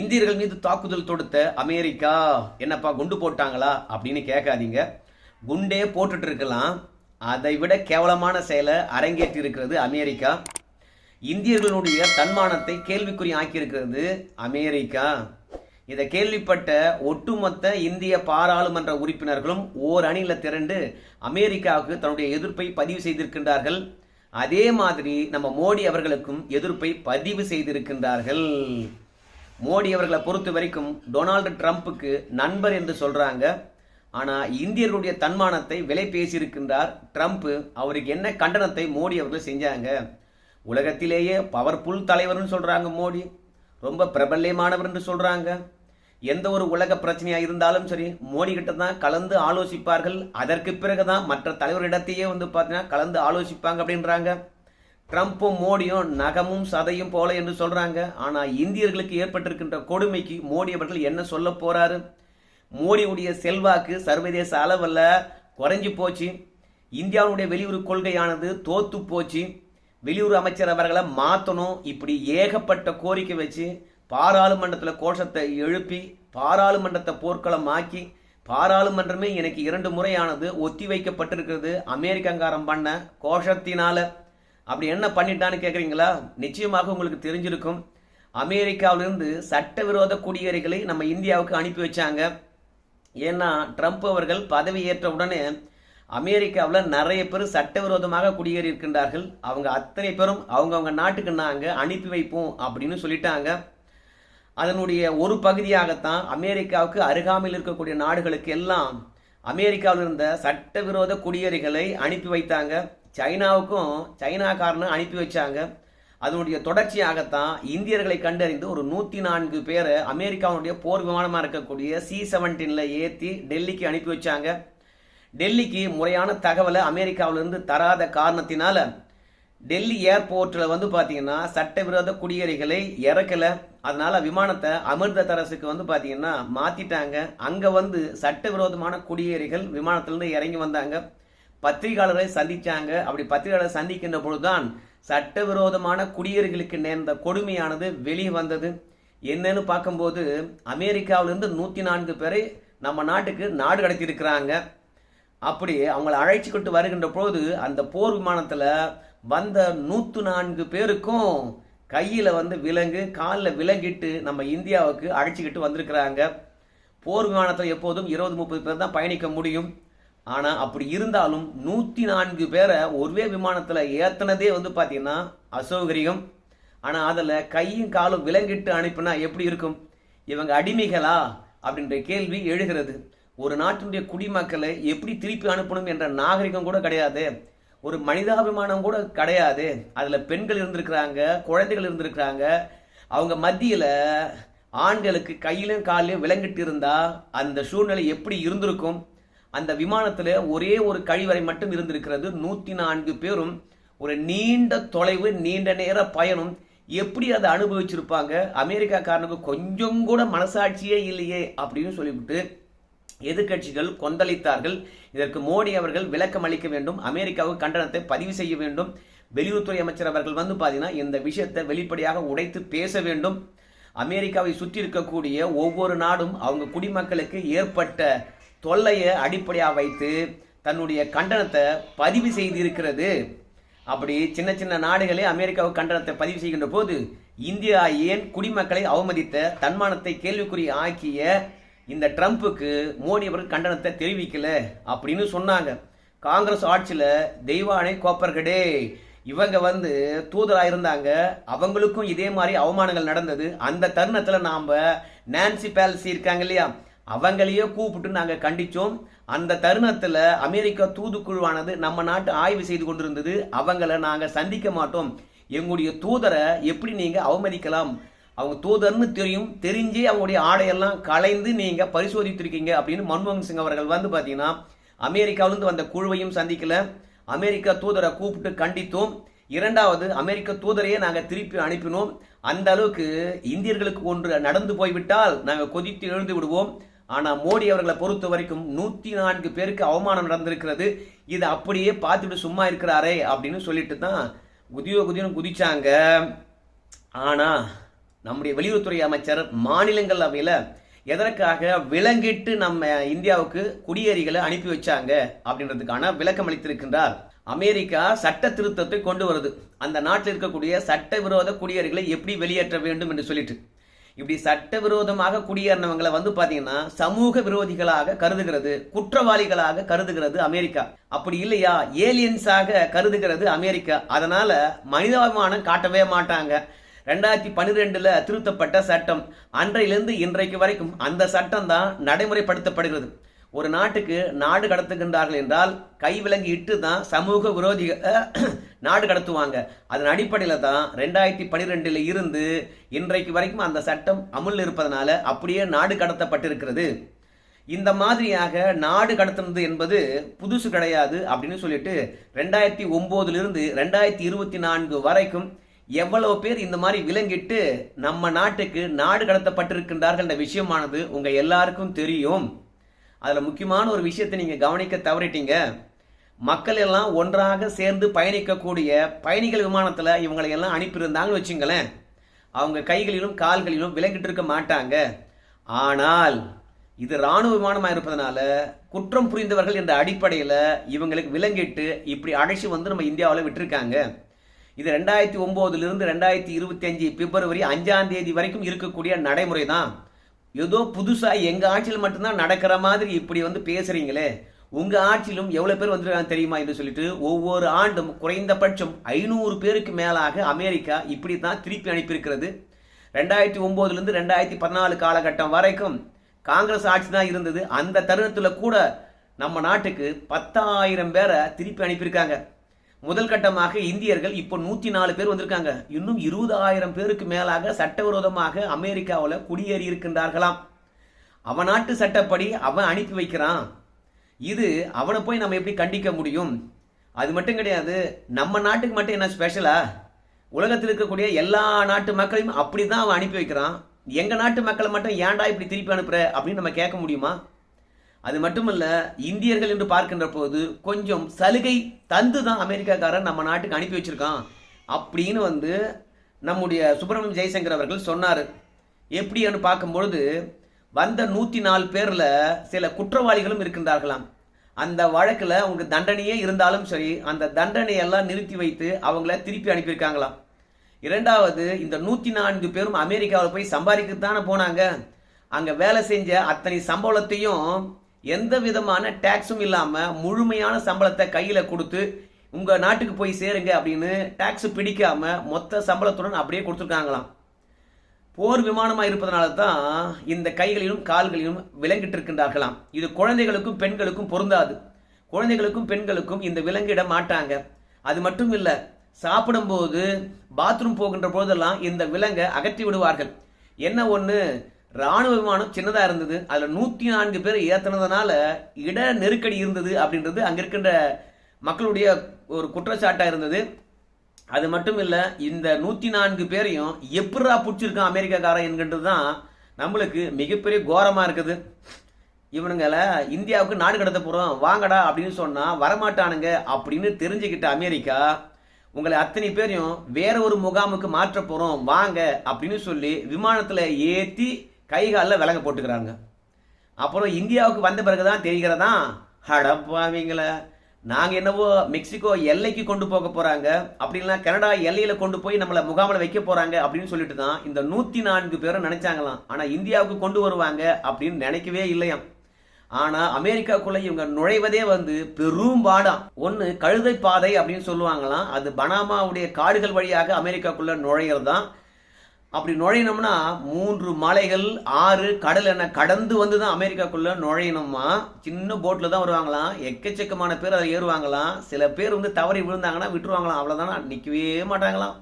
இந்தியர்கள் மீது தாக்குதல் தொடுத்த அமெரிக்கா என்னப்பா குண்டு போட்டாங்களா அப்படின்னு கேட்காதீங்க. குண்டே போட்டுட்டு இருக்கலாம். அதை விட கேவலமான செயலை அரங்கேற்றி இருக்கிறது அமெரிக்கா. இந்தியர்களுடைய தன்மானத்தை கேள்விக்குறி ஆக்கியிருக்கிறது அமெரிக்கா. இதை கேள்விப்பட்ட ஒட்டுமொத்த இந்திய பாராளுமன்ற உறுப்பினர்களும் ஓர் அணியில் திரண்டு அமெரிக்காவுக்கு தன்னுடைய எதிர்ப்பை பதிவு செய்திருக்கின்றார்கள். அதே மாதிரி நம்ம மோடி அவர்களுக்கும் எதிர்ப்பை பதிவு செய்திருக்கின்றார்கள். மோடி அவர்களை பொறுத்த வரைக்கும் டொனால்டு ட்ரம்ப்புக்கு நண்பர் என்று சொல்றாங்க. ஆனால் இந்தியர்களுடைய தன்மானத்தை விலை பேசியிருக்கின்றார் ட்ரம்ப். அவருக்கு என்ன கண்டனத்தை மோடி அவர்கள் செஞ்சாங்க? உலகத்திலேயே பவர்ஃபுல் தலைவர்னு சொல்றாங்க மோடி. ரொம்ப பிரபல்யமானவர் என்று சொல்றாங்க. எந்த ஒரு உலக பிரச்சனையாக இருந்தாலும் சரி மோடி கிட்ட தான் கலந்து ஆலோசிப்பார்கள். அதற்கு பிறகுதான் மற்ற தலைவரிடத்தையே வந்து பார்த்தீங்கன்னா கலந்து ஆலோசிப்பாங்க அப்படின்றாங்க. ட்ரம்ப்பும் மோடியும் நகமும் சதையும் போல என்று சொல்றாங்க. ஆனால் இந்தியர்களுக்கு ஏற்பட்டிருக்கின்ற கொடுமைக்கு மோடி அவர்கள் என்ன சொல்ல போறாரு? மோடியுடைய செல்வாக்கு சர்வதேச அளவில் குறைஞ்சி போச்சு. இந்தியாவுடைய வெளியுறவு கொள்கையானது தோத்து போச்சு. வெளியுறவு அமைச்சர் அவர்களை மாற்றணும் இப்படி ஏகப்பட்ட கோரிக்கை வச்சு பாராளுமன்றத்தில் கோஷத்தை எழுப்பி பாராளுமன்றத்தை போர்க்களமாக்கி பாராளுமன்றமே எனக்கு இரண்டு முறையானது ஒத்தி வைக்கப்பட்டிருக்கிறது அமெரிக்கங்காரம் பண்ண கோஷத்தினால. அப்படி என்ன பண்ணிட்டான்னு கேட்குறீங்களா நிச்சயமாக உங்களுக்கு தெரிஞ்சிருக்கும். அமெரிக்காவிலிருந்து சட்டவிரோத குடியேறிகளை நம்ம இந்தியாவுக்கு அனுப்பி வச்சாங்க. ஏன்னா ட்ரம்ப் அவர்கள் பதவி ஏற்ற உடனே அமெரிக்காவில் நிறைய பேர் சட்டவிரோதமாக குடியேறி இருக்கின்றார்கள். அவங்க அத்தனை பேரும் அவங்கவுங்க நாட்டுக்கு நாங்கள் அனுப்பி வைப்போம் அப்படின்னு சொல்லிட்டாங்க. அதனுடைய ஒரு பகுதியாகத்தான் அமெரிக்காவுக்கு அருகாமையில் இருக்கக்கூடிய நாடுகளுக்கு எல்லாம் அமெரிக்காவில் இருந்த சட்டவிரோத குடியேறிகளை அனுப்பி வைத்தாங்க. சைனாவுக்கும் சைனாக்காரனு அனுப்பி வச்சாங்க. அதனுடைய தொடர்ச்சியாகத்தான் இந்தியர்களை கண்டறிந்து ஒரு நூற்றி நான்கு பேரை அமெரிக்காவுடைய போர் விமானமாக இருக்கக்கூடிய சி செவன்டீனில் ஏற்றி டெல்லிக்கு அனுப்பி வச்சாங்க. டெல்லிக்கு முறையான தகவலை அமெரிக்காவிலிருந்து தராத காரணத்தினால டெல்லி ஏர்போர்ட்டில் வந்து பார்த்தீங்கன்னா சட்டவிரோத குடியேறிகளை இறக்கல. அதனால விமானத்தை அமிர்தசரஸுக்கு வந்து பார்த்தீங்கன்னா மாத்திட்டாங்க. அங்கே வந்து சட்டவிரோதமான குடியேறிகள் விமானத்திலிருந்து இறங்கி வந்தாங்க. பத்திரிகையாளரை சந்திச்சாங்க. அப்படி பத்திரிகையாளரை சந்திக்கின்ற பொழுதுதான் சட்டவிரோதமான குடியேறிகளுக்கு நேர்ந்த கொடுமையானது வெளியே வந்தது. என்னன்னு பார்க்கும்போது அமெரிக்காவிலிருந்து நூற்றி நான்கு பேரை நம்ம நாட்டுக்கு நாடு கடத்தியிருக்கிறாங்க. அப்படி அவங்களை அழைச்சிக்கிட்டு வருகின்ற பொழுது அந்த போர் விமானத்தில் வந்த நூற்று நான்கு பேருக்கும் கையில் வந்து விலங்கு காலில் விலங்கிட்டு நம்ம இந்தியாவுக்கு அழைச்சிக்கிட்டு வந்திருக்கிறாங்க. போர் விமானத்தில் எப்போதும் இருபது முப்பது பேர் தான் பயணிக்க முடியும். ஆனால் அப்படி இருந்தாலும் நூற்றி நான்கு பேரை ஒரே விமானத்தில் ஏற்றினதே வந்து பார்த்தீங்கன்னா அசௌகரியம். ஆனால் அதில் கையும் காலும் விலங்கிட்டு அனுப்பினா எப்படி இருக்கும்? இவங்க அடிமைகளா? அப்படின்ற கேள்வி எழுகிறது. ஒரு நாட்டினுடைய குடிமக்களை எப்படி திருப்பி அனுப்பணும் என்ற நாகரிகம் கூட கிடையாது. ஒரு மனிதாபிமானம் கூட கிடையாது. அதில் பெண்கள் இருந்திருக்கிறாங்க குழந்தைகள் இருந்திருக்கிறாங்க. அவங்க மத்தியில் ஆண்களுக்கு கையிலும் காலையும் விளங்கிட்டு இருந்தா அந்த சூழ்நிலை எப்படி இருந்திருக்கும்? அந்த விமானத்தில் ஒரே ஒரு கழிவறை மட்டும் இருந்திருக்கிறது. நூற்றி நான்கு பேரும் ஒரு நீண்ட தொலைவு நீண்ட நேர பயணம். எப்படி அதை அனுபவிச்சிருப்பாங்க? அமெரிக்காக்காரனுக்கு கொஞ்சம் கூட மனசாட்சியே இல்லையே அப்படின்னு சொல்லிவிட்டு எதிர்க்கட்சிகள் கொந்தளித்தார்கள். இதற்கு மோடி அவர்கள் விளக்கம் அளிக்க வேண்டும். அமெரிக்காவுக்கு கண்டனத்தை பதிவு செய்ய வேண்டும். வெளியுறவுத்துறை அமைச்சர் அவர்கள் வந்து பார்த்தீங்கன்னா இந்த விஷயத்தை வெளிப்படையாக உடைத்து பேச வேண்டும். அமெரிக்காவை சுற்றி இருக்கக்கூடிய ஒவ்வொரு நாடும் அவங்க குடிமக்களுக்கு ஏற்பட்ட தொல்லையை அடிப்படையாக வைத்து தன்னுடைய கண்டனத்தை பதிவு செய்திருக்கிறது. அப்படி சின்ன சின்ன நாடுகளே அமெரிக்காவுக்கு கண்டனத்தை பதிவு செய்கின்ற போது இந்தியா ஏன் குடிமக்களை அவமதித்த தன்மானத்தை கேள்விக்குறி ஆக்கிய இந்த ட்ரம்ப்புக்கு மோடி அவர்கள் கண்டனத்தை தெரிவிக்கல அப்படின்னு சொன்னாங்க. காங்கிரஸ் ஆட்சியில் தெய்வானை கோப்பர்கடே. இவங்க வந்து தூதராக இருந்தாங்க. அவங்களுக்கும் இதே மாதிரி அவமானங்கள் நடந்தது. அந்த தருணத்தில் நாம் நான்சி பேலசி இருக்காங்க இல்லையா? அவங்களையே கூப்பிட்டு நாங்கள் கண்டித்தோம் அந்த தருணத்தில் அமெரிக்கா தூதுக்குழுவானது நம்ம நாட்டு ஆய்வு செய்து கொண்டிருந்தது. அவங்கள நாங்கள் சந்திக்க மாட்டோம். எங்களுடைய தூதரை எப்படி நீங்கள் அவமதிக்கலாம்? அவங்க தூதர்னு தெரியும் தெரிஞ்சே அவங்களுடைய ஆடையெல்லாம் கலைந்து நீங்கள் பரிசோதித்திருக்கீங்க அப்படின்னு மன்மோகன் சிங் அவர்கள் வந்து பார்த்தீங்கன்னா அமெரிக்காவிலிருந்து வந்த குழுவையும் சந்திக்கல. அமெரிக்கா தூதரை கூப்பிட்டு கண்டித்தோம். இரண்டாவது அமெரிக்க தூதரையே நாங்கள் திருப்பி அனுப்பினோம். அந்த அளவுக்கு இந்தியர்களுக்கு ஒன்று நடந்து போய்விட்டால் நாங்கள் கொதித்து எழுந்து விடுவோம். ஆனால் மோடி அவர்களை பொறுத்த வரைக்கும் நூற்றி நான்கு பேருக்கு அவமானம் நடந்திருக்கிறது. இது அப்படியே பார்த்துட்டு சும்மா இருக்கிறாரே அப்படின்னு சொல்லிட்டு தான் குதியோ குதியோன்னு குதிச்சாங்க. ஆனால் நம்முடைய வெளியுறவுத்துறை அமைச்சர் மாநிலங்களவையில் எதற்காக விலங்கிட்டு நம்ம இந்தியாவுக்கு குடியேறிகளை அனுப்பி வச்சாங்க அப்படின்றதுக்கான விளக்கம் அளித்திருக்கின்றார். அமெரிக்கா சட்ட திருத்தத்தை கொண்டு வருது. அந்த நாட்டில் இருக்கக்கூடிய சட்டவிரோத குடியேறிகளை எப்படி வெளியேற்ற வேண்டும் என்று சொல்லிட்டு. இப்படி சட்டவிரோதமாக குடியேறினவங்களை வந்து பாத்தீங்கன்னா சமூக விரோதிகளாக கருதுகிறது குற்றவாளிகளாக கருதுகிறது அமெரிக்கா. அப்படி இல்லையா? ஏலியன்ஸாக கருதுகிறது அமெரிக்கா. அதனால மனிதாபிமானம் காட்டவே மாட்டாங்க. ரெண்டாயிரத்தி பன்னிரெண்டுல திருத்தப்பட்ட சட்டம். அன்றையிலிருந்து இன்றைக்கு வரைக்கும் அந்த சட்டம் தான் நடைமுறைப்படுத்தப்படுகிறது. ஒரு நாட்டுக்கு நாடு கடத்துகின்றார்கள் என்றால் கைவிலங்கு இட்டு தான் சமூக விரோதிக நாடு கடத்துவாங்க. அதன் அடிப்படையில் தான் ரெண்டாயிரத்தி பன்னிரெண்டில் இருந்து இன்றைக்கு வரைக்கும் அந்த சட்டம் அமுல் இருப்பதனால அப்படியே நாடு கடத்தப்பட்டிருக்கிறது. இந்த மாதிரியாக நாடு கடத்துனது என்பது புதுசு கிடையாது அப்படின்னு சொல்லிட்டு ரெண்டாயிரத்தி ஒம்போதுலேருந்து ரெண்டாயிரத்தி இருபத்தி நான்கு வரைக்கும் எவ்வளவு பேர் இந்த மாதிரி விலங்கிட்டு நம்ம நாட்டுக்கு நாடு கடத்தப்பட்டிருக்கின்றார்கள் என்ற விஷயமானது உங்க எல்லாருக்கும் தெரியும். அதுல முக்கியமான ஒரு விஷயத்தை நீங்க கவனிக்க தவறிட்டீங்க. மக்கள் எல்லாம் ஒன்றாக சேர்ந்து பயணிக்கக்கூடிய பயணிகள் விமானத்துல இவங்களை எல்லாம் அனுப்பியிருந்தாங்கன்னு வச்சுங்களேன். அவங்க கைகளிலும் கால்களிலும் விலங்கிட்டு இருக்க மாட்டாங்க. ஆனால் இது ராணுவ விமானமாக இருப்பதனால குற்றம் புரிந்தவர்கள் என்ற அடிப்படையில் இவங்களுக்கு விலங்கிட்டு இப்படி அழைச்சி வந்து நம்ம இந்தியாவில் விட்டுருக்காங்க. இது ரெண்டாயிரத்தி ஒம்போதுலேருந்து ரெண்டாயிரத்தி இருபத்தி அஞ்சு பிப்ரவரி அஞ்சாம் தேதி வரைக்கும் இருக்கக்கூடிய நடைமுறை தான் ஏதோ புதுசாக எங்கள் ஆட்சியில் மட்டும்தான் நடக்கிற மாதிரி இப்படி வந்து பேசுகிறீங்களே உங்கள் ஆட்சியிலும் எவ்வளோ பேர் வந்துருக்காங்க தெரியுமா என்று சொல்லிட்டு ஒவ்வொரு ஆண்டும் குறைந்தபட்சம் ஐநூறு பேருக்கு மேலாக அமெரிக்கா இப்படி தான் திருப்பி அனுப்பியிருக்கிறது. ரெண்டாயிரத்தி ஒம்போதுலேருந்து ரெண்டாயிரத்தி பதினாலு காலகட்டம் வரைக்கும் காங்கிரஸ் ஆட்சி தான் இருந்தது. அந்த தருணத்தில் கூட நம்ம நாட்டுக்கு பத்தாயிரம் பேரை திருப்பி அனுப்பியிருக்காங்க. முதல் கட்டமாக இந்தியர்கள் இப்போ நூற்றி நாலு பேர் வந்திருக்காங்க. இன்னும் இருபதாயிரம் பேருக்கு மேலாக சட்டவிரோதமாக அமெரிக்காவில் குடியேறி இருக்கின்றார்களாம். அவன் நாட்டு சட்டப்படி அவன் அனுப்பி வைக்கிறான். இது அவனை போய் நம்ம எப்படி கண்டிக்க முடியும்? அது மட்டும் கிடையாது நம்ம நாட்டுக்கு மட்டும் என்ன ஸ்பெஷலா உலகத்தில் இருக்கக்கூடிய எல்லா நாட்டு மக்களையும் அப்படி தான் அவன் அனுப்பி வைக்கிறான். எங்கள் நாட்டு மக்களை மட்டும் ஏன்டா இப்படி திருப்பி அனுப்புற அப்படின்னு நம்ம கேட்க முடியுமா? அது மட்டுமல்ல இந்தியர்கள் என்று பார்க்கின்ற போது கொஞ்சம் சலுகை தந்து தான் அமெரிக்காக்காரன் நம்ம நாட்டுக்கு அனுப்பி வச்சிருக்கான். அப்படின்னு வந்து நம்முடைய சுப்பிரமணியம் ஜெய்சங்கர் அவர்கள் சொன்னார். எப்படின்னு பார்க்கும்பொழுது வந்த நூற்றி நாலு பேரில் சில குற்றவாளிகளும் இருக்கின்றார்களாம். அந்த வழக்கில் அவங்களுக்கு தண்டனையே இருந்தாலும் சரி அந்த தண்டனையெல்லாம் நிறுத்தி வைத்து அவங்கள திருப்பி அனுப்பியிருக்காங்களாம். இரண்டாவது இந்த நூற்றி நான்கு பேரும் அமெரிக்காவில் போய் சம்பாதிக்கத்தானே போனாங்க. அங்கே வேலை செஞ்ச அத்தனை சம்பளத்தையும் எந்த விதமான டேக்ஸும் இல்லாமல் முழுமையான சம்பளத்தை கையில் கொடுத்து உங்கள் நாட்டுக்கு போய் சேருங்க அப்படின்னு டேக்ஸ் பிடிக்காமல் மொத்த சம்பளத்துடன் அப்படியே கொடுத்துருக்காங்களாம். போர் விமானமாக இருப்பதனால தான் இந்த கைகளிலும் கால்களிலும் விலங்கிட்டு இருக்கின்றார்களாம். இது குழந்தைகளுக்கும் பெண்களுக்கும் பொருந்தாது. குழந்தைகளுக்கும் பெண்களுக்கும் இந்த விலங்கிட மாட்டாங்க. அது மட்டும் இல்லை சாப்பிடும்போது பாத்ரூம் போகின்ற போதெல்லாம் இந்த விலங்கை அகற்றி விடுவார்கள். என்ன ஒன்று ராணுவ விமானம் சின்னதாக இருந்தது. அதில் நூற்றி நான்கு பேர் ஏற்றினதுனால இட நெருக்கடி இருந்தது அப்படின்றது அங்கே இருக்கின்ற மக்களுடைய ஒரு குற்றச்சாட்டாக இருந்தது. அது மட்டும் இல்லை இந்த நூற்றி நான்கு பேரையும் எப்படா பிடிச்சிருக்கான் அமெரிக்காக்காரன் என்கின்றது தான் நம்மளுக்கு மிகப்பெரிய கோரமாக இருக்குது. இவனுங்களை இந்தியாவுக்கு நாடு கடத்த போகிறோம் வாங்கடா அப்படின்னு சொன்னால் வரமாட்டானுங்க அப்படின்னு தெரிஞ்சுக்கிட்ட அமெரிக்கா உங்களை அத்தனை பேரையும் வேற ஒரு முகாமுக்கு மாற்ற போகிறோம் வாங்க அப்படின்னு சொல்லி விமானத்தில் ஏற்றி கை காலில் விலங்க போட்டுக்கிறாங்க. அப்புறம் இந்தியாவுக்கு வந்த பிறகு தான் தெரிகிறதா ஹடப்பாவீங்கள நாங்கள் என்னவோ மெக்சிகோ எல்லைக்கு கொண்டு போக போகிறாங்க அப்படின்னா கனடா எல்லையில் கொண்டு போய் நம்மளை முகாமில் வைக்க போகிறாங்க அப்படின்னு சொல்லிட்டு தான் இந்த நூற்றி நான்கு பேரும் நினச்சாங்களாம். ஆனால் இந்தியாவுக்கு கொண்டு வருவாங்க அப்படின்னு நினைக்கவே இல்லையாம். ஆனால் அமெரிக்காக்குள்ளே இவங்க நுழைவதே வந்து பெரும் பாடம் ஒன்று கழுதை பாதை அப்படின்னு சொல்லுவாங்களாம். அது பனாமாவுடைய காடுகள் வழியாக அமெரிக்காக்குள்ளே நுழையிறது தான் அப்படி நுழையணும்னா மூன்று மலைகள் ஆறு கடல் என கடந்து வந்து தான் அமெரிக்காக்குள்ள நுழையணுமா சின்ன போட்டில் தான் வருவாங்களாம். எக்கச்சக்கமான பேர் அதை ஏறுவாங்களாம். சில பேர் வந்து தவறி விழுந்தாங்கன்னா விட்டுருவாங்களாம். அவ்வளோதானா நிற்கவே மாட்டாங்களாம்.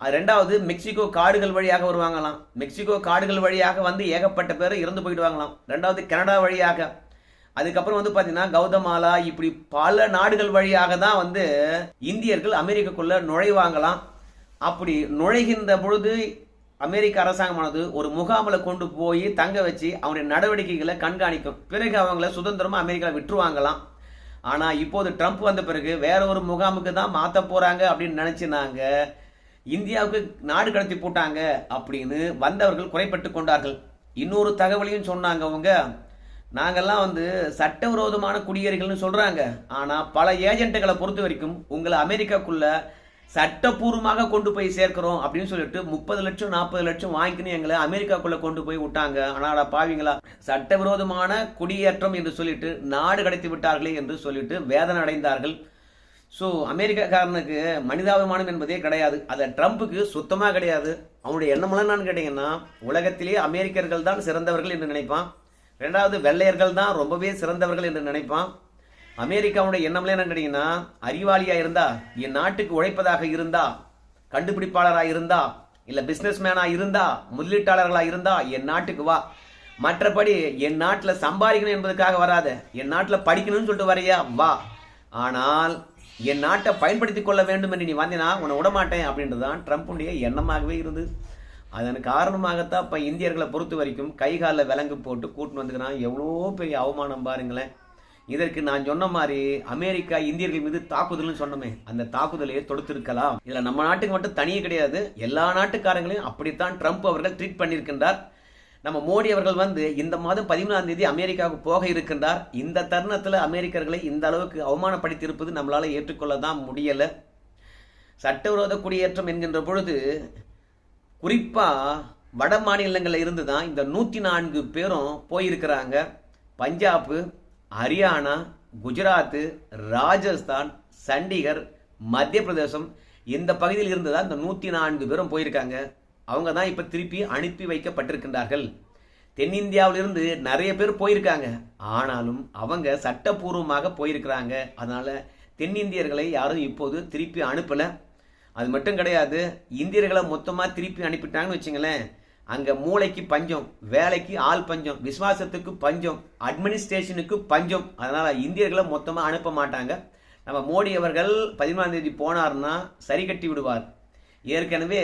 அது ரெண்டாவது மெக்சிகோ காடுகள் வழியாக வருவாங்களாம். மெக்சிகோ காடுகள் வழியாக வந்து ஏகப்பட்ட பேர் இறந்து போயிடுவாங்களாம். ரெண்டாவது கனடா வழியாக. அதுக்கப்புறம் வந்து பார்த்தீங்கன்னா கௌதமாலா இப்படி பல நாடுகள் வழியாக தான் வந்து இந்தியர்கள் அமெரிக்காக்குள்ளே நுழைவாங்களாம். அப்படி நுழைகின்ற பொழுது அமெரிக்க அரசாங்கமானது ஒரு முகாமில் கொண்டு போய் தங்க வச்சு அவனுடைய நடவடிக்கைகளை கண்காணிக்கும். பிறகு அவங்கள சுதந்திரமாக அமெரிக்காவில் விட்டுருவாங்களாம். ஆனால் இப்போது ட்ரம்ப் வந்த பிறகு வேற ஒரு முகாமுக்கு தான் மாற்ற போகிறாங்க அப்படின்னு நினச்சினாங்க. இந்தியாவுக்கு நாடு கடத்தி போட்டாங்க அப்படின்னு வந்தவர்கள் குறைப்பட்டு கொண்டார்கள். இன்னொரு தகவலையும் சொன்னாங்க அவங்க. நாங்கள்லாம் வந்து சட்டவிரோதமான குடியேறிகள்னு சொல்கிறாங்க ஆனால் பல ஏஜென்ட்டுகளை பொறுத்த வரைக்கும் உங்களை அமெரிக்காக்குள்ளே சட்டப்பூர்வமாக கொண்டு போய் சேர்க்கிறோம் அப்படின்னு சொல்லிட்டு முப்பது லட்சம் நாற்பது லட்சம் வாங்கிக்கணும் எங்களை அமெரிக்காக்குள்ளே கொண்டு போய் விட்டாங்க. ஆனால் பாவிங்களா? சட்டவிரோதமான குடியேற்றம் என்று சொல்லிட்டு நாடு கடத்தி விட்டார்களே என்று சொல்லிட்டு வேதனை அடைந்தார்கள். ஸோ அமெரிக்காக்காரனுக்கு மனிதாபிமானம் என்பதே கிடையாது. அதை ட்ரம்ப்புக்கு சுத்தமாக கிடையாது. அவனுடைய எண்ணமெல்லாம் என்னன்னு கேட்டிங்கன்னா உலகத்திலே அமெரிக்கர்கள் தான் சிறந்தவர்கள் என்று நினைப்பான். ரெண்டாவது வெள்ளையர்கள் தான் ரொம்பவே சிறந்தவர்கள் என்று நினைப்பான். அமெரிக்காவுடைய எண்ணம்ல என்ன கேட்டீங்கன்னா அறிவாளியா இருந்தா என் நாட்டுக்கு உழைப்பதாக இருந்தா கண்டுபிடிப்பாளராக இருந்தா இல்ல பிசினஸ் மேனா இருந்தா முதலீட்டாளர்களா இருந்தா என் நாட்டுக்கு வா. மற்றபடி என் நாட்டில் சம்பாதிக்கணும் என்பதற்காக வராத என் நாட்டில் படிக்கணும்னு சொல்லிட்டு வரையா வா. ஆனால் என் நாட்டை பயன்படுத்தி கொள்ள வேண்டும் என்று நீ வந்தினா உன்னை விடமாட்டேன் அப்படின்றது தான் ட்ரம்ப்புடைய எண்ணமாகவே இருந்தது. அதன் காரணமாகத்தான் இப்போ இந்தியர்களை பொறுத்த வரைக்கும் கை காலில் விலங்கு போட்டு கூட்டின்னு வந்துக்கிறான் எவ்வளோ பெரிய அவமானம் பாருங்களேன். இதற்கு நான் சொன்ன மாதிரி அமெரிக்கா இந்தியர்கள் மீது தாக்குதல்னு சொன்னோமே அந்த தாக்குதலையே தொடுத்திருக்கலாம். இதுல நம்ம நாட்டுக்கு மட்டும் தனியே கிடையாது எல்லா நாட்டுக்காரங்களையும் அப்படித்தான் ட்ரம்ப் அவர்கள் ட்ரீட் பண்ணியிருக்கின்றார். நம்ம மோடி அவர்கள் வந்து இந்த மாதம் பதிமூணாம் தேதி அமெரிக்காவுக்கு போக இருக்கின்றார். இந்த தருணத்தில் அமெரிக்கர்களை இந்த அளவுக்கு அவமானப்படுத்தி இருப்பது நம்மளால் ஏற்றுக்கொள்ள தான் முடியலை. சட்டவிரோத குடியேற்றம் என்கின்ற பொழுது குறிப்பாக வட மாநிலங்களில் இருந்து தான் இந்த நூற்றி நான்கு பேரும் போயிருக்கிறாங்க. பஞ்சாப் ஹரியானா குஜராத்து ராஜஸ்தான் சண்டிகர் மத்திய பிரதேசம் இந்த பகுதியில் இருந்து தான் இந்த நூற்றி நான்கு பேரும் போயிருக்காங்க. அவங்க தான் இப்போ திருப்பி அனுப்பி வைக்கப்பட்டிருக்கின்றார்கள். தென்னிந்தியாவிலிருந்து நிறைய பேர் போயிருக்காங்க. ஆனாலும் அவங்க சட்டப்பூர்வமாக போயிருக்கிறாங்க. அதனால் தென்னிந்தியர்களை யாரும் இப்போது திருப்பி அனுப்பலை. அது மட்டும் கிடையாது இந்தியர்களை மொத்தமாக திருப்பி அனுப்பிட்டாங்கன்னு வச்சுங்களேன். அங்கே மூளைக்கு பஞ்சம் வேலைக்கு ஆள் பஞ்சம் விசுவாசத்துக்கு பஞ்சம் அட்மினிஸ்ட்ரேஷனுக்கு பஞ்சம். அதனால் இந்தியர்களை மொத்தமாக அனுப்ப மாட்டாங்க. நம்ம மோடி அவர்கள் பதிமூணாம் தேதி போனார்னா சரி கட்டி விடுவார். ஏற்கனவே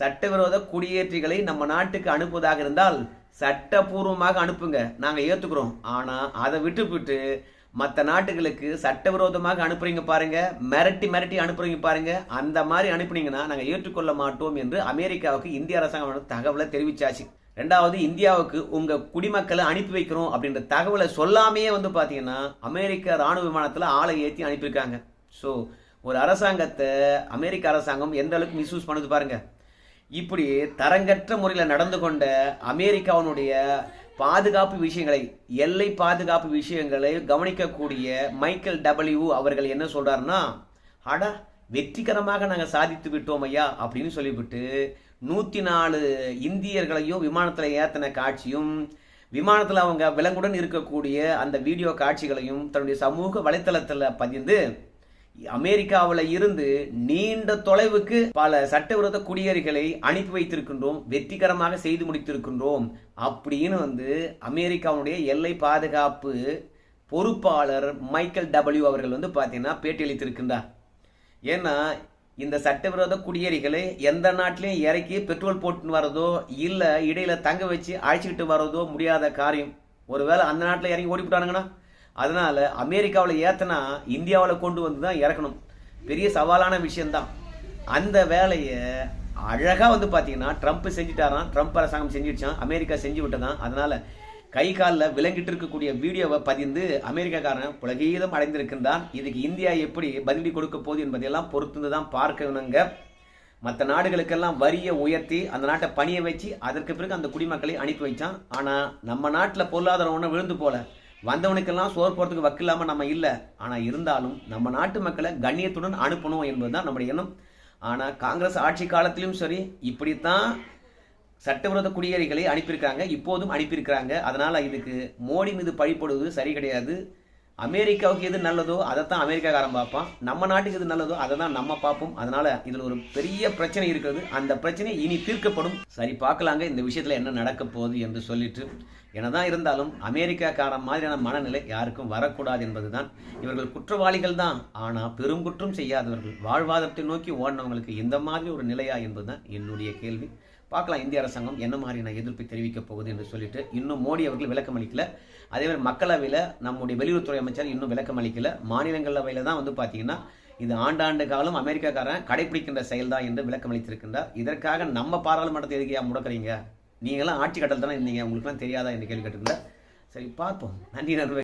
சட்டவிரோத குடியேற்றிகளை நம்ம நாட்டுக்கு அனுப்புவதாக இருந்தால் சட்டபூர்வமாக அனுப்புங்க. நாங்கள் ஏற்றுக்கிறோம் ஆனால் அதை விட்டு மற்ற நாட்டுகளுக்கு சட்டவிரோதமாக அனுப்புறீங்க பாருங்க மிரட்டி மிரட்டி அனுப்புறீங்க பாருங்க. அந்த மாதிரி அனுப்புனீங்கன்னா நாங்கள் ஏற்றுக்கொள்ள மாட்டோம் என்று அமெரிக்காவுக்கு இந்திய அரசாங்கம் தகவலை தெரிவிச்சாச்சு. ரெண்டாவது இந்தியாவுக்கு உங்க குடிமக்களை அனுப்பி வைக்கிறோம் அப்படின்ற தகவலை சொல்லாமையே வந்து பார்த்தீங்கன்னா அமெரிக்க ராணுவ விமானத்தில் ஆளை ஏற்றி அனுப்பியிருக்காங்க. ஸோ ஒரு அரசாங்கத்தை அமெரிக்க அரசாங்கம் எந்த அளவுக்கு மிஸ்யூஸ் பண்ணுது பாருங்க. இப்படி தரங்கற்ற முறையில் நடந்து கொண்ட அமெரிக்காவினுடைய பாதுகாப்பு விஷயங்களை எல்லை பாதுகாப்பு விஷயங்களை கவனிக்கக்கூடிய மைக்கேல் டபிள்யூ அவர்கள் என்ன சொல்றாருன்னா அடா வெற்றிகரமாக நாங்கள் சாதித்து விட்டோம் ஐயா அப்படின்னு சொல்லிவிட்டு நூற்றி நாலு இந்தியர்களையும் விமானத்தில் ஏற்றின காட்சியும் விமானத்தில் அவங்க விலங்குடன் இருக்கக்கூடிய அந்த வீடியோ காட்சிகளையும் தன்னுடைய சமூக வலைத்தளத்தில் பதிந்து அமெரிக்காவில் இருந்து நீண்ட தொலைவுக்கு பல சட்டவிரோத குடியேறிகளை அனுப்பி வைத்திருக்கின்றோம் வெற்றிகரமாக செய்து முடித்திருக்கின்றோம் அப்படின்னு வந்து அமெரிக்காவுடைய எல்லை பாதுகாப்பு பொறுப்பாளர் மைக்கேல் டபிள்யூ அவர்கள் வந்து பார்த்தீங்கன்னா பேட்டியளித்திருக்கின்றார். ஏன்னா இந்த சட்டவிரோத குடியேறிகளை எந்த நாட்டிலையும் இறக்கி பெட்ரோல் போட்டுன்னு வரதோ இல்லை இடையில தங்க வச்சு அழைச்சிக்கிட்டு வரதோ முடியாத காரியம். ஒருவேளை அந்த நாட்டில் இறங்கி ஓடிவிட்டானுங்கன்னா அதனால அமெரிக்காவில் ஏத்தனா இந்தியாவில் கொண்டு வந்து தான் இறக்கணும். பெரிய சவாலான விஷயம்தான். அந்த வேலையை அழகாக வந்து பார்த்தீங்கன்னா ட்ரம்ப் செஞ்சுட்டாரான் ட்ரம்ப் அரசாங்கம் செஞ்சிடுச்சான் அமெரிக்கா செஞ்சு விட்டதான் அதனால கை காலில் விளங்கிட்டு இருக்கக்கூடிய வீடியோவை பதிந்து அமெரிக்காக்காரன் புலகீதம் அடைந்திருக்கின்றான். இதுக்கு இந்தியா எப்படி பதிலடி கொடுக்க போகுது என்பதையெல்லாம் பொறுத்துந்து தான் பார்க்கணுங்க. மற்ற நாடுகளுக்கெல்லாம் வரியை உயர்த்தி அந்த நாட்டை பணிய வச்சு அதற்கு பிறகு அந்த குடிமக்களை அனுப்பி வைச்சான். ஆனால் நம்ம நாட்டில் பொருளாதாரம் ஒன்றும் விழுந்து போல. வந்தவனுக்கெல்லாம் சோர் போகிறதுக்கு வக்கில்லாமல் நம்ம இல்லை. ஆனால் இருந்தாலும் நம்ம நாட்டு மக்களை கண்ணியத்துடன் அனுப்பணும் என்பதுதான் நம்முடைய எண்ணம். ஆனால் காங்கிரஸ் ஆட்சி காலத்திலும் சரி இப்படித்தான் சட்டவிரோத குடியேறிகளை அனுப்பியிருக்காங்க இப்போதும் அனுப்பியிருக்கிறாங்க. அதனால் இதுக்கு மோடி மீது பழிப்படுவது சரி கிடையாது. அமெரிக்காவுக்கு எது நல்லதோ அதைத்தான் அமெரிக்காக்காரன் பார்ப்பான். நம்ம நாட்டுக்கு எது நல்லதோ அதை தான் நம்ம பார்ப்போம். அதனால இதில் ஒரு பெரிய பிரச்சனை இருக்கிறது. அந்த பிரச்சனை இனி தீர்க்கப்படும். சரி பார்க்கலாங்க. இந்த விஷயத்தில் என்ன நடக்க போகுது என்று சொல்லிட்டு என்னதான் இருந்தாலும் அமெரிக்காக்காரன் மாதிரியான மனநிலை யாருக்கும் வரக்கூடாது என்பதுதான் இவர்கள் குற்றவாளிகள் தான். ஆனால் பெரும் குற்றம் செய்யாதவர்கள் வாழ்வாதாரத்தை நோக்கி ஓடினவங்களுக்கு இந்த மாதிரி ஒரு நிலையா என்பதுதான் என்னுடைய கேள்வி. பார்க்கலாம் இந்திய அரசாங்கம் என்ன மாதிரியான எதிர்ப்பை தெரிவிக்க போகுது என்று சொல்லிட்டு இன்னும் மோடி அவர்கள் விளக்கம் அளிக்கல. அதே மாதிரி மக்களவையில் நம்முடைய வெளியுறவுத்துறை அமைச்சர் இன்னும் விளக்கம் அளிக்கல. மாநிலங்களவையில் தான் வந்து பார்த்தீங்கன்னா இது ஆண்டாண்டு காலம் அமெரிக்காக்காரன் கடைபிடிக்கின்ற செயல்தான் என்று விளக்கம் அளித்திருக்கின்றார். இதற்காக நம்ம பாராளுமன்றத்தை எதுக்கையா முடக்கிறீங்க? நீங்களாம் ஆட்சி கட்டல் தானே இருந்தீங்க உங்களுக்குலாம் தெரியாதா? என்று கேள்வி கேட்டுக்கல சரி பார்ப்போம். நன்றி நண்பர்களே.